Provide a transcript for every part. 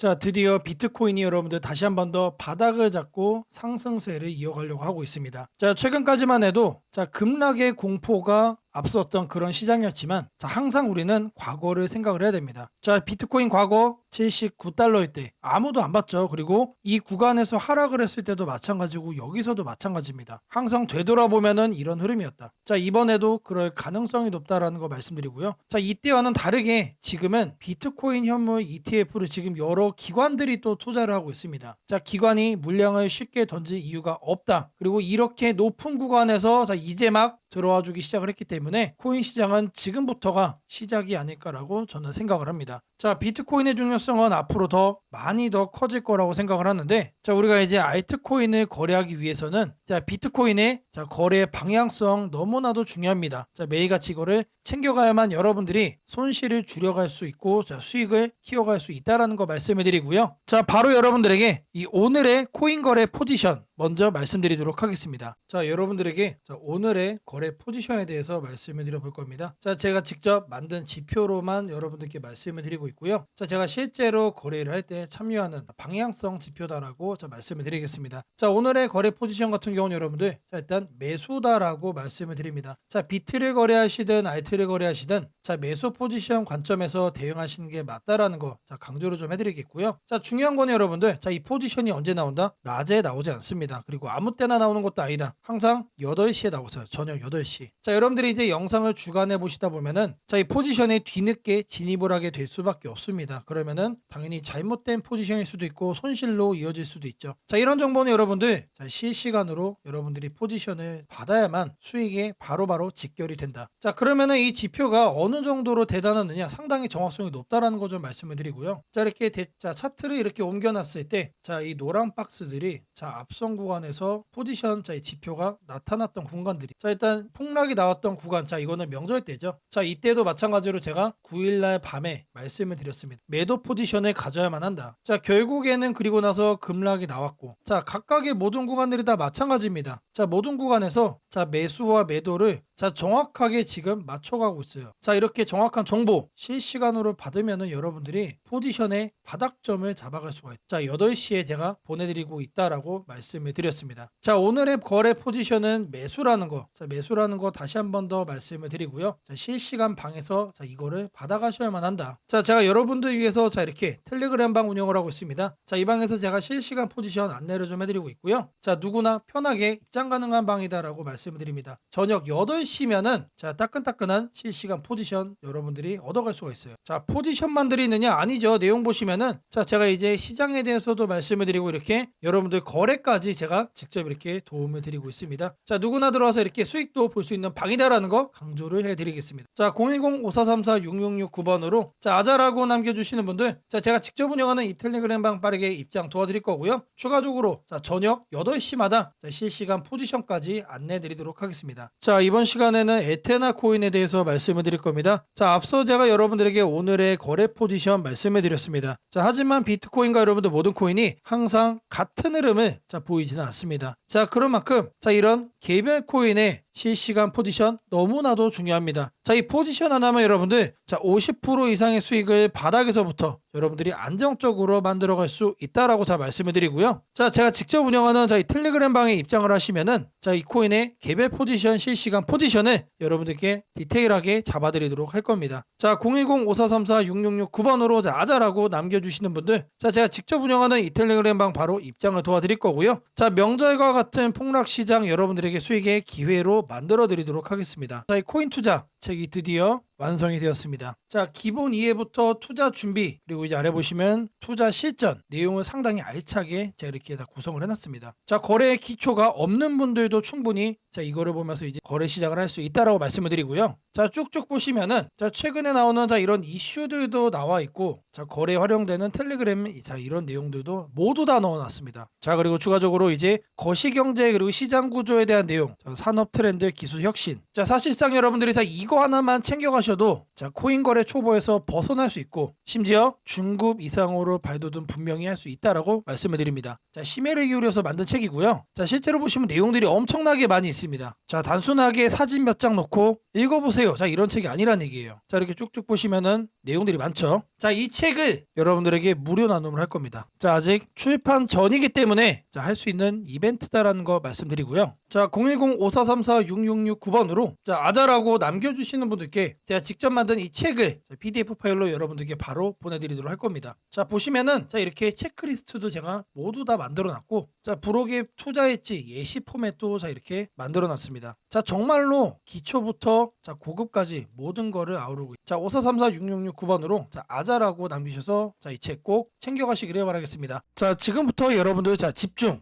자, 드디어 비트코인이 여러분들 다시 한 번 더 바닥을 잡고 상승세를 이어가려고 하고 있습니다. 자, 최근까지만 해도 자, 급락의 공포가 앞섰던 그런 시장이었지만 자, 항상 우리는 과거를 생각을 해야 됩니다. 자, 비트코인 과거 79달러일 때 아무도 안 봤죠. 그리고 이 구간에서 하락을 했을 때도 마찬가지고 여기서도 마찬가지입니다. 항상 되돌아보면은 이런 흐름이었다. 자, 이번에도 그럴 가능성이 높다라는 거 말씀드리고요. 자, 이때와는 다르게 지금은 비트코인 현물 ETF를 지금 여러 기관들이 또 투자를 하고 있습니다. 자, 기관이 물량을 쉽게 던질 이유가 없다. 그리고 이렇게 높은 구간에서 자, 이제 막 들어와 주기 시작을 했기 때문에 코인 시장은 지금부터가 시작이 아닐까라고 저는 생각을 합니다. 자, 비트코인의 중요성은 앞으로 더 많이 더 커질 거라고 생각을 하는데 자, 우리가 이제 알트코인을 거래하기 위해서는 자, 비트코인의 자, 거래 방향성 너무나도 중요합니다. 자, 매일같이 이거를 챙겨가야만 여러분들이 손실을 줄여갈 수 있고 자, 수익을 키워갈 수 있다라는 거 말씀을 드리고요. 자, 바로 여러분들에게 이 오늘의 코인 거래 포지션 먼저 말씀드리도록 하겠습니다. 자, 여러분들에게 자, 오늘의 거래 포지션에 대해서 말씀을 드려볼 겁니다. 자, 제가 직접 만든 지표로만 여러분들께 말씀을 드리고 있고요. 자, 제가 실제로 거래를 할 때 참여하는 방향성 지표다라고 자, 말씀을 드리겠습니다. 자, 오늘의 거래 포지션 같은 경우는 여러분들 자, 일단 매수다라고 말씀을 드립니다. 자, 비트를 거래하시든 알트를 거래하시든 자, 매수 포지션 관점에서 대응하시는 게 맞다라는 거 자, 강조를 좀 해드리겠고요. 자, 중요한 거는 여러분들 자, 이 포지션이 언제 나온다? 낮에 나오지 않습니다. 그리고 아무 때나 나오는 것도 아니다. 항상 8시에 나오세요. 저녁 8시. 자, 여러분들이 이제 영상을 주간해 보시다 보면은 자, 이 포지션에 뒤늦게 진입을 하게 될 수밖에 없습니다. 그러면은 당연히 잘못된 포지션일 수도 있고 손실로 이어질 수도 있죠. 자, 이런 정보는 여러분들 자, 실시간으로 여러분들이 포지션을 받아야만 수익에 바로바로 직결이 된다. 자, 그러면은 이 지표가 어느 정도로 대단하느냐? 상당히 정확성이 높다라는 거 좀 말씀을 드리고요. 자, 이렇게 대, 자, 차트를 이렇게 옮겨 놨을 때 자, 이 노란 박스들이 자, 앞선 구간에서 포지션 자, 이 지표가 나타났던 공간들이 자, 일단 폭락이 나왔던 구간 자, 이거는 명절 때죠. 자, 이때도 마찬가지로 제가 9일날 밤에 말씀 을 드렸습니다. 매도 포지션을 가져야만 한다. 자, 결국에는 그리고 나서 급락이 나왔고 자, 각각의 모든 구간들이 다 마찬가지입니다. 자, 모든 구간에서 자, 매수와 매도를 자, 정확하게 지금 맞춰가고 있어요. 자, 이렇게 정확한 정보 실시간으로 받으면은 여러분들이 포지션의 바닥점을 잡아갈 수가 있다. 자, 8시에 제가 보내드리고 있다라고 말씀을 드렸습니다. 자, 오늘의 거래 포지션은 매수라는 거. 자, 매수라는 거 다시 한 번 더 말씀을 드리고요. 자, 실시간 방에서 자, 이거를 받아가셔야만 한다. 자, 제가 여러분들 위해서 자, 이렇게 텔레그램 방 운영을 하고 있습니다. 자, 이 방에서 제가 실시간 포지션 안내를 좀 해드리고 있고요. 자, 누구나 편하게 입장 가능한 방이다라고 말씀을 드립니다. 저녁 8시 면은 자, 따끈따끈한 실시간 포지션 여러분들이 얻어갈 수가 있어요. 자, 포지션만 드리느냐? 아니죠. 내용 보시면은 자, 제가 이제 시장에 대해서도 말씀을 드리고 이렇게 여러분들 거래까지 제가 직접 이렇게 도움을 드리고 있습니다. 자, 누구나 들어와서 이렇게 수익도 볼 수 있는 방이다라는 거 강조를 해드리겠습니다. 자, 010-5434-6669번으로 자, 아자라고 남겨주시는 분들 자, 제가 직접 운영하는 이 텔레그램 방 빠르게 입장 도와드릴 거고요. 추가적으로 자, 저녁 8시마다 자, 실시간 포지션까지 안내 드리도록 하겠습니다. 자, 이번 시간 에는 에테나 코인에 대해서 말씀을 드릴 겁니다. 자, 앞서 제가 여러분들에게 오늘의 거래 포지션 말씀을 드렸습니다. 자, 하지만 비트코인과 여러분들 모든 코인이 항상 같은 흐름을 자, 보이지는 않습니다. 자, 그런 만큼 자, 이런 개별 코인의 실시간 포지션 너무나도 중요합니다. 자, 이 포지션 하나면 여러분들 자, 50% 이상의 수익을 바닥에서부터 여러분들이 안정적으로 만들어 갈 수 있다라고 자 말씀을 드리고요. 자, 제가 직접 운영하는 자, 이 텔레그램 방에 입장을 하시면은 자, 이 코인의 개별 포지션 실시간 포지션을 여러분들께 디테일하게 잡아 드리도록 할 겁니다. 자, 010-5434-6669번으로 자, 아자라고 남겨 주시는 분들 자, 제가 직접 운영하는 이 텔레그램 방 바로 입장을 도와드릴 거고요. 자, 명절과 같은 폭락 시장 여러분들에게 수익의 기회로 만들어 드리도록 하겠습니다. 자, 이 코인 투자 책이 드디어 완성이 되었습니다. 자, 기본 이해부터 투자 준비, 그리고 이제 아래 보시면 투자 실전 내용을 상당히 알차게 제가 이렇게 다 구성을 해놨습니다. 자, 거래의 기초가 없는 분들도 충분히 자, 이거를 보면서 이제 거래 시작을 할 수 있다라고 말씀을 드리고요. 자, 쭉쭉 보시면은 자, 최근에 나오는 자, 이런 이슈들도 나와 있고 자, 거래에 활용되는 텔레그램 자, 이런 내용들도 모두 다 넣어 놨습니다. 자, 그리고 추가적으로 이제 거시 경제 그리고 시장 구조에 대한 내용, 자, 산업 트렌드, 기술 혁신. 자, 사실상 여러분들이 자, 이거 하나만 챙겨 가셔도 하셔도 자 코인 거래 초보에서 벗어날 수 있고 심지어 중급 이상으로 발돋움 분명히 할 수 있다라고 말씀을 드립니다. 자 심혈을 기울여서 만든 책이고요. 자 실제로 보시면 내용들이 엄청나게 많이 있습니다. 자 단순하게 사진 몇장 놓고 읽어보세요. 자 이런 책이 아니란 얘기예요. 자 이렇게 쭉쭉 보시면은 내용들이 많죠. 자 이 책을 여러분들에게 무료 나눔을 할 겁니다. 자 아직 출판 전이기 때문에 자 할 수 있는 이벤트다라는 거 말씀드리고요. 자 010-5434-6669번으로 자 아자라고 남겨주시는 분들께 제가 직접 만든 이 책을 자, PDF 파일로 여러분들께 바로 보내드리도록 할 겁니다. 자 보시면은 자 이렇게 체크리스트도 제가 모두 다 만들어 놨고 자 부록에 투자했지 예시 포맷도 자 이렇게 만들어 놨습니다. 자 정말로 기초부터 자 고급까지 모든 거를 아우르고 있- 자 5434-6669번으로 자 아자라고 남기셔서 자 이 책 꼭 챙겨가시기를 바라겠습니다. 자 지금부터 여러분들 자 집중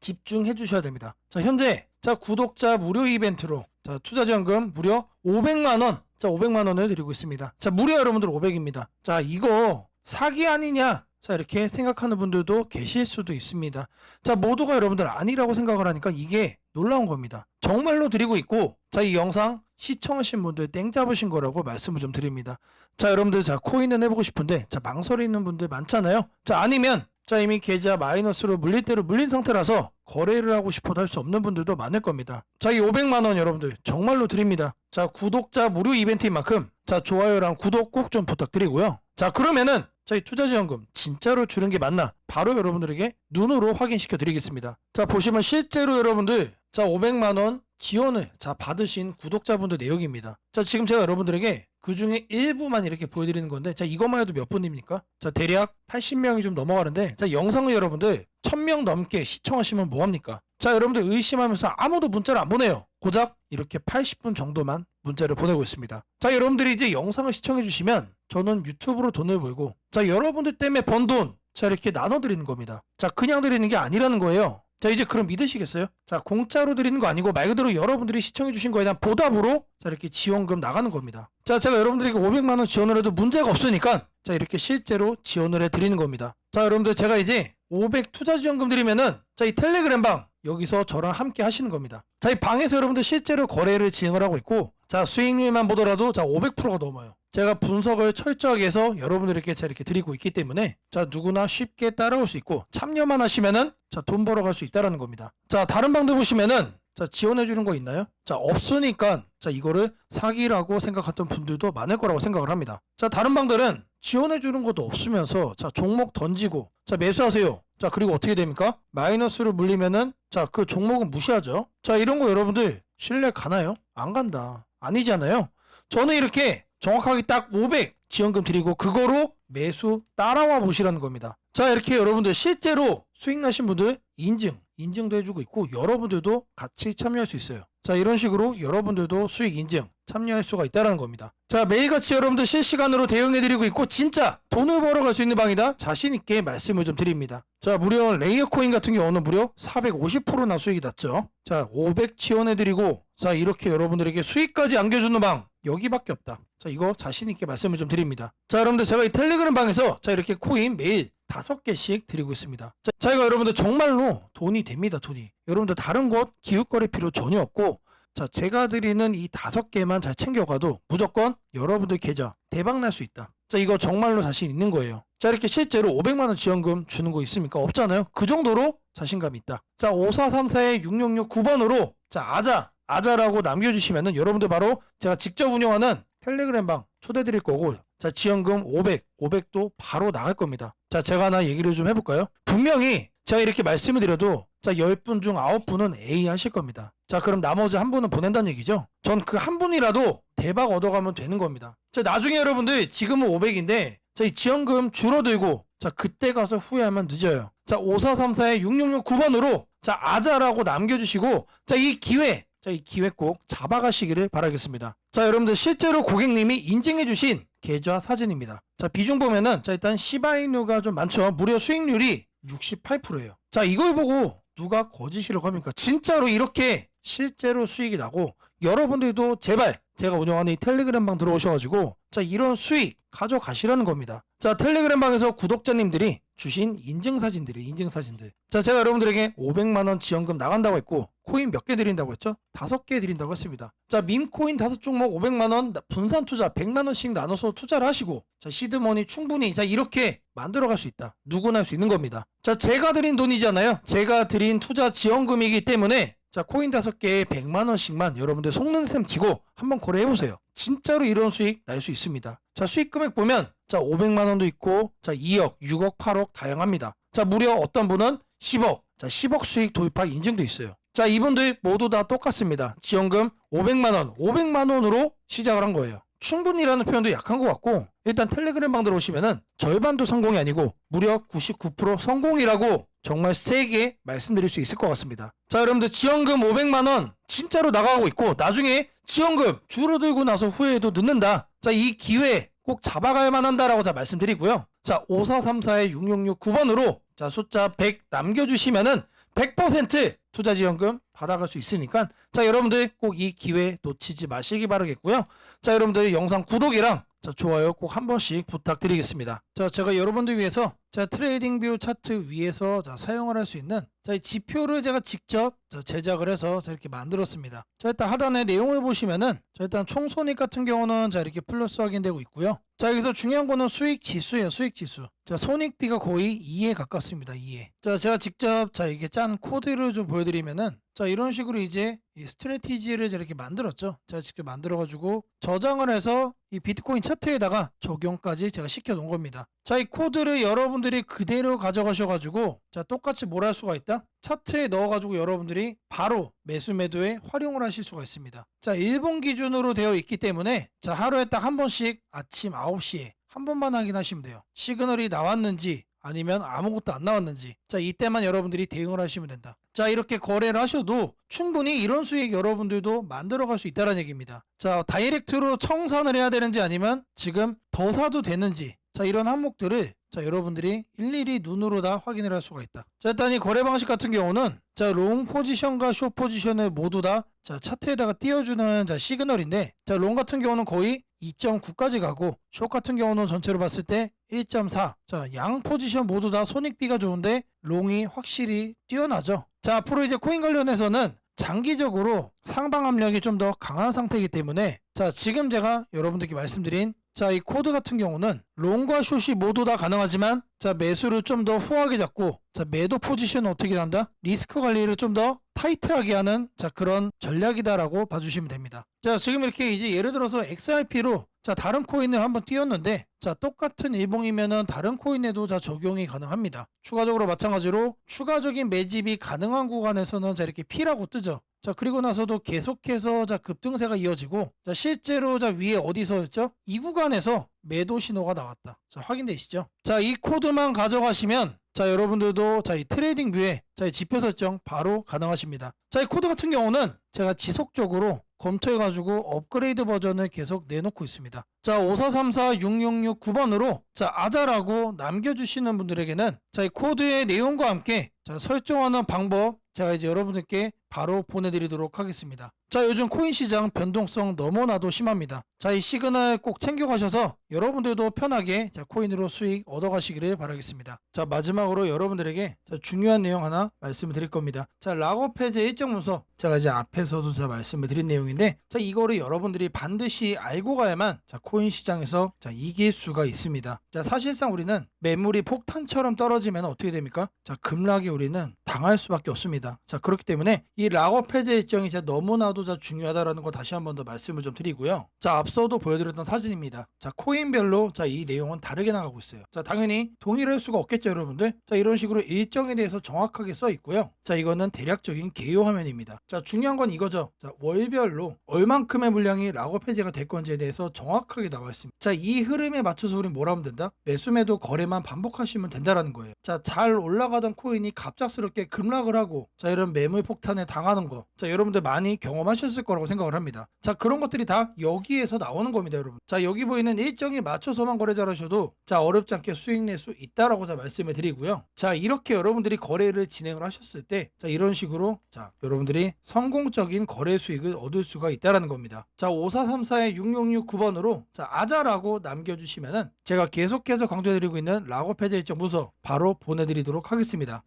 집중해 주셔야 됩니다. 자, 현재 자, 구독자 무료 이벤트로 자, 투자 지원금 무려 500만 원. 자, 500만 원을 드리고 있습니다. 자, 무려 여러분들 500입니다. 자, 이거 사기 아니냐? 자, 이렇게 생각하는 분들도 계실 수도 있습니다. 자, 모두가 여러분들 아니라고 생각을 하니까 이게 놀라운 겁니다. 정말로 드리고 있고 자, 이 영상 시청하신 분들 땡 잡으신 거라고 말씀을 좀 드립니다. 자, 여러분들 자, 코인은 해보고 싶은데 자, 망설이는 분들 많잖아요. 자, 아니면 자 이미 계좌 마이너스로 물릴 대로 물린 상태라서 거래를 하고 싶어도 할 수 없는 분들도 많을 겁니다. 자 이 500만 원 여러분들 정말로 드립니다. 자 구독자 무료 이벤트인 만큼 자 좋아요랑 구독 꼭 좀 부탁드리고요. 자 그러면은 자 이 투자 지원금 진짜로 주는 게 맞나? 바로 여러분들에게 눈으로 확인시켜 드리겠습니다. 자 보시면 실제로 여러분들 자 500만 원 지원을 자 받으신 구독자분들 내역입니다. 자 지금 제가 여러분들에게 그 중에 일부만 이렇게 보여드리는 건데 자 이것만 해도 몇 분입니까? 자 대략 80명이 좀 넘어가는데 자 영상을 여러분들 1000명 넘게 시청하시면 뭐합니까? 자 여러분들 의심하면서 아무도 문자를 안 보내요. 고작 이렇게 80분 정도만 문자를 보내고 있습니다. 자 여러분들이 이제 영상을 시청해 주시면 저는 유튜브로 돈을 벌고 자 여러분들 때문에 번 돈 자 이렇게 나눠드리는 겁니다. 자 그냥 드리는 게 아니라는 거예요. 자 이제 그럼 믿으시겠어요? 자 공짜로 드리는 거 아니고 말 그대로 여러분들이 시청해 주신 거에 대한 보답으로 자 이렇게 지원금 나가는 겁니다. 자 제가 여러분들에게 500만 원 지원을 해도 문제가 없으니까 자 이렇게 실제로 지원을 해 드리는 겁니다. 자 여러분들 제가 이제 500 투자 지원금 드리면은 자 이 텔레그램 방 여기서 저랑 함께 하시는 겁니다. 자 이 방에서 여러분들 실제로 거래를 진행을 하고 있고 자 수익률만 보더라도 자 500%가 넘어요. 제가 분석을 철저하게 해서 여러분들에게 자 이렇게 드리고 있기 때문에 자 누구나 쉽게 따라올 수 있고 참여만 하시면은 자돈 벌어갈 수 있다라는 겁니다. 자 다른 방도 보시면은 자 지원해 주는 거 있나요? 자 없으니까 자 이거를 사기라고 생각했던 분들도 많을 거라고 생각을 합니다. 자 다른 방들은 지원해 주는 것도 없으면서 자 종목 던지고 자 매수하세요. 자 그리고 어떻게 됩니까? 마이너스로 물리면은 자 그 종목은 무시하죠. 자 이런 거 여러분들 신뢰 가나요? 안 간다. 아니잖아요. 저는 이렇게 정확하게 딱 500 지원금 드리고 그거로 매수 따라와 보시라는 겁니다. 자 이렇게 여러분들 실제로 수익 나신 분들 인증 인증도 해주고 있고 여러분들도 같이 참여할 수 있어요. 자 이런 식으로 여러분들도 수익 인증 참여할 수가 있다는 겁니다. 자 매일같이 여러분들 실시간으로 대응해드리고 있고 진짜 돈을 벌어갈 수 있는 방이다 자신 있게 말씀을 좀 드립니다. 자 무려 레이어 코인 같은 경우는 무려 450%나 수익이 났죠. 자500 지원해드리고 자 이렇게 여러분들에게 수익까지 안겨주는 방 여기밖에 없다. 자 이거 자신 있게 말씀을 좀 드립니다. 자 여러분들 제가 이 텔레그램 방에서 자 이렇게 코인 매일 다섯 개씩 드리고 있습니다. 자, 자 이거 여러분들 정말로 돈이 됩니다. 돈이. 여러분들 다른 곳 기웃거릴 필요 전혀 없고 자 제가 드리는 이 다섯 개만 잘 챙겨가도 무조건 여러분들 계좌 대박 날 수 있다. 자 이거 정말로 자신 있는 거예요. 자 이렇게 실제로 500만 원 지원금 주는 거 있습니까? 없잖아요. 그 정도로 자신감이 있다. 자 5434의 6669번으로 자 아자 아자라고 남겨주시면은 여러분들 바로 제가 직접 운영하는 텔레그램 방 초대 드릴 거고 자 지원금 500 500도 바로 나갈 겁니다. 자 제가 하나 얘기를 좀 해볼까요? 분명히 제가 이렇게 말씀을 드려도 자 10분 중 9분은 A 하실 겁니다. 자 그럼 나머지 한 분은 보낸다는 얘기죠. 전 그 한 분이라도 대박 얻어가면 되는 겁니다. 자 나중에 여러분들 지금은 500인데 자 이 지원금 줄어들고 자 그때 가서 후회하면 늦어요. 자 5434의 6669번으로 자 아자라고 남겨주시고 자 이 기회 자 이 기회 꼭 잡아가시기를 바라겠습니다. 자 여러분들 실제로 고객님이 인증해주신 계좌 사진입니다. 자 비중 보면은 자 일단 시바이누가 좀 많죠. 무려 수익률이 68%예요. 자 이걸 보고 누가 거짓이라고 합니까? 진짜로 이렇게 실제로 수익이 나고 여러분들도 제발 제가 운영하는 이 텔레그램 방 들어오셔가지고 자 이런 수익 가져가시라는 겁니다. 자 텔레그램 방에서 구독자님들이 주신 인증사진들이 인증사진들. 자 제가 여러분들에게 500만원 지원금 나간다고 했고 코인 몇 개 드린다고 했죠? 다섯 개 드린다고 했습니다. 자 밈코인 다섯 종목 500만원 분산 투자 100만원씩 나눠서 투자를 하시고 자 시드머니 충분히 자 이렇게 만들어갈 수 있다. 누구나 할 수 있는 겁니다. 자 제가 드린 돈이잖아요. 제가 드린 투자 지원금이기 때문에 자 코인 다섯 개에 100만 원씩만 여러분들 속는 셈 치고 한번 거래해 보세요. 진짜로 이런 수익 날 수 있습니다. 자 수익 금액 보면 자 500만 원도 있고 자 2억, 6억, 8억 다양합니다. 자 무려 어떤 분은 10억, 자 10억 수익 도입할 인증도 있어요. 자 이분들 모두 다 똑같습니다. 지원금 500만 원, 500만 원으로 시작을 한 거예요. 충분히라는 표현도 약한 것 같고 일단 텔레그램 방 들어오시면은 절반도 성공이 아니고 무려 99% 성공이라고 정말 세게 말씀드릴 수 있을 것 같습니다. 자 여러분들 지원금 500만 원 진짜로 나가고 있고 나중에 지원금 줄어들고 나서 후회해도 늦는다. 자 이 기회 꼭 잡아갈 만한다라고 자 말씀드리고요. 자 5434의 6669번으로 자 숫자 100 남겨주시면은 100% 투자 지원금 받아갈 수 있으니까 자 여러분들 꼭 이 기회 놓치지 마시기 바라겠고요. 자 여러분들 영상 구독이랑 자 좋아요 꼭 한 번씩 부탁드리겠습니다. 자 제가 여러분들 위해서 자 트레이딩 뷰 차트 위에서 자 사용을 할 수 있는 자 이 지표를 제가 직접 자, 제작을 해서 자 이렇게 만들었습니다. 자 일단 하단에 내용을 보시면은 자 일단 총 손익 같은 경우는 자 이렇게 플러스 확인되고 있고요. 자 여기서 중요한 거는 수익 지수예요. 수익 지수. 자 손익비가 거의 2에 가깝습니다. 2에. 자 제가 직접 자 이게 짠 코드를 좀 보여 드리면은 자 이런 식으로 이제 이 스트레티지를 이렇게 만들었죠. 제가 직접 만들어 가지고 저장을 해서 이 비트코인 차트에다가 적용까지 제가 시켜 놓은 겁니다. 자 이 코드를 여러분들이 그대로 가져가셔가지고 자 똑같이 뭘 할 수가 있다? 차트에 넣어가지고 여러분들이 바로 매수 매도에 활용을 하실 수가 있습니다. 자 일본 기준으로 되어 있기 때문에 자 하루에 딱 한 번씩 아침 9시에 한 번만 확인하시면 돼요. 시그널이 나왔는지 아니면 아무것도 안 나왔는지 자 이때만 여러분들이 대응을 하시면 된다. 자 이렇게 거래를 하셔도 충분히 이런 수익 여러분들도 만들어갈 수 있다는 얘기입니다. 자 다이렉트로 청산을 해야 되는지 아니면 지금 더 사도 되는지 자 이런 항목들을 자 여러분들이 일일이 눈으로 다 확인을 할 수가 있다. 자 일단 이 거래 방식 같은 경우는 자 롱 포지션과 숏 포지션을 모두 다 자 차트에다가 띄워주는 자 시그널인데 자 롱 같은 경우는 거의 2.9까지 가고 숏 같은 경우는 전체로 봤을 때 1.4. 자, 양 포지션 모두 다 손익비가 좋은데 롱이 확실히 뛰어나죠. 자, 앞으로 이제 코인 관련해서는 장기적으로 상방 압력이 좀 더 강한 상태이기 때문에 자, 지금 제가 여러분들께 말씀드린 자, 이 코드 같은 경우는 롱과 숏이 모두 다 가능하지만 자, 매수를 좀 더 후하게 잡고 자, 매도 포지션은 어떻게 한다? 리스크 관리를 좀 더 타이트하게 하는 자, 그런 전략이다라고 봐주시면 됩니다. 자, 지금 이렇게 이제 예를 들어서 XRP로 자, 다른 코인을 한번 띄웠는데 자, 똑같은 일봉이면은 다른 코인에도 자, 적용이 가능합니다. 추가적으로 마찬가지로 추가적인 매집이 가능한 구간에서는 자, 이렇게 P라고 뜨죠. 자, 그리고 나서도 계속해서 자, 급등세가 이어지고 자, 실제로 자, 위에 어디서였죠? 이 구간에서 매도 신호가 나왔다. 자, 확인되시죠? 자, 이 코드만 가져가시면 자, 여러분들도 자, 이 트레이딩 뷰에 자, 이 지표 설정 바로 가능하십니다. 자, 이 코드 같은 경우는 제가 지속적으로 검토해가지고 업그레이드 버전을 계속 내놓고 있습니다. 자, 54346669번으로 자, 아자라고 남겨주시는 분들에게는 자, 이 코드의 내용과 함께 자, 설정하는 방법 제가 이제 여러분들께 바로 보내드리도록 하겠습니다. 자, 요즘 코인 시장 변동성 너무나도 심합니다. 자, 이 시그널 꼭 챙겨가셔서 여러분들도 편하게 자, 코인으로 수익 얻어가시기를 바라겠습니다. 자, 마지막으로 여러분들에게 자, 중요한 내용 하나 말씀을 드릴 겁니다. 자, 락업 해제 일정 문서 제가 이제 앞에서도 제가 말씀을 드린 내용인데 자, 이거를 여러분들이 반드시 알고 가야만 자, 코인 시장에서 자, 이길 수가 있습니다. 자, 사실상 우리는 매물이 폭탄처럼 떨어지면 어떻게 됩니까? 자, 급락에 우리는 당할 수밖에 없습니다. 자, 그렇기 때문에 이 락업 해제 일정이 진짜 너무나도 자, 중요하다라는 거 다시 한 번 더 말씀을 좀 드리고요. 자, 앞서도 보여드렸던 사진입니다. 자, 코인별로 자, 이 내용은 다르게 나가고 있어요. 자, 당연히 동일할 수가 없겠죠, 여러분들. 자, 이런 식으로 일정에 대해서 정확하게 써 있고요. 자, 이거는 대략적인 개요 화면입니다. 자, 중요한 건 이거죠. 자, 월별로 얼만큼의 물량이 락업 해제가 될 건지에 대해서 정확하게 나와 있습니다. 자, 이 흐름에 맞춰서 우리 뭘 하면 된다? 매수 매도 거래만 반복하시면 된다라는 거예요. 자, 잘 올라가던 코인이 갑작스럽게 급락을 하고 자, 이런 매물 폭탄에 당하는 거. 자, 여러분들 많이 경험 하 경험하셨을 거라고 생각을 합니다. 자, 그런 것들이 다 여기에서 나오는 겁니다, 여러분. 자, 여기 보이는 일정에 맞춰서만 거래를 하셔도 자, 어렵지 않게 수익 낼 수 있다라고 자 말씀을 드리고요. 자, 이렇게 여러분들이 거래를 진행을 하셨을 때 자, 이런 식으로 자, 여러분들이 성공적인 거래 수익을 얻을 수가 있다라는 겁니다. 자, 5434의 6669번으로 자, 아자라고 남겨 주시면은 제가 계속해서 강조드리고 있는 락업 해제 일정 문서 바로 보내 드리도록 하겠습니다.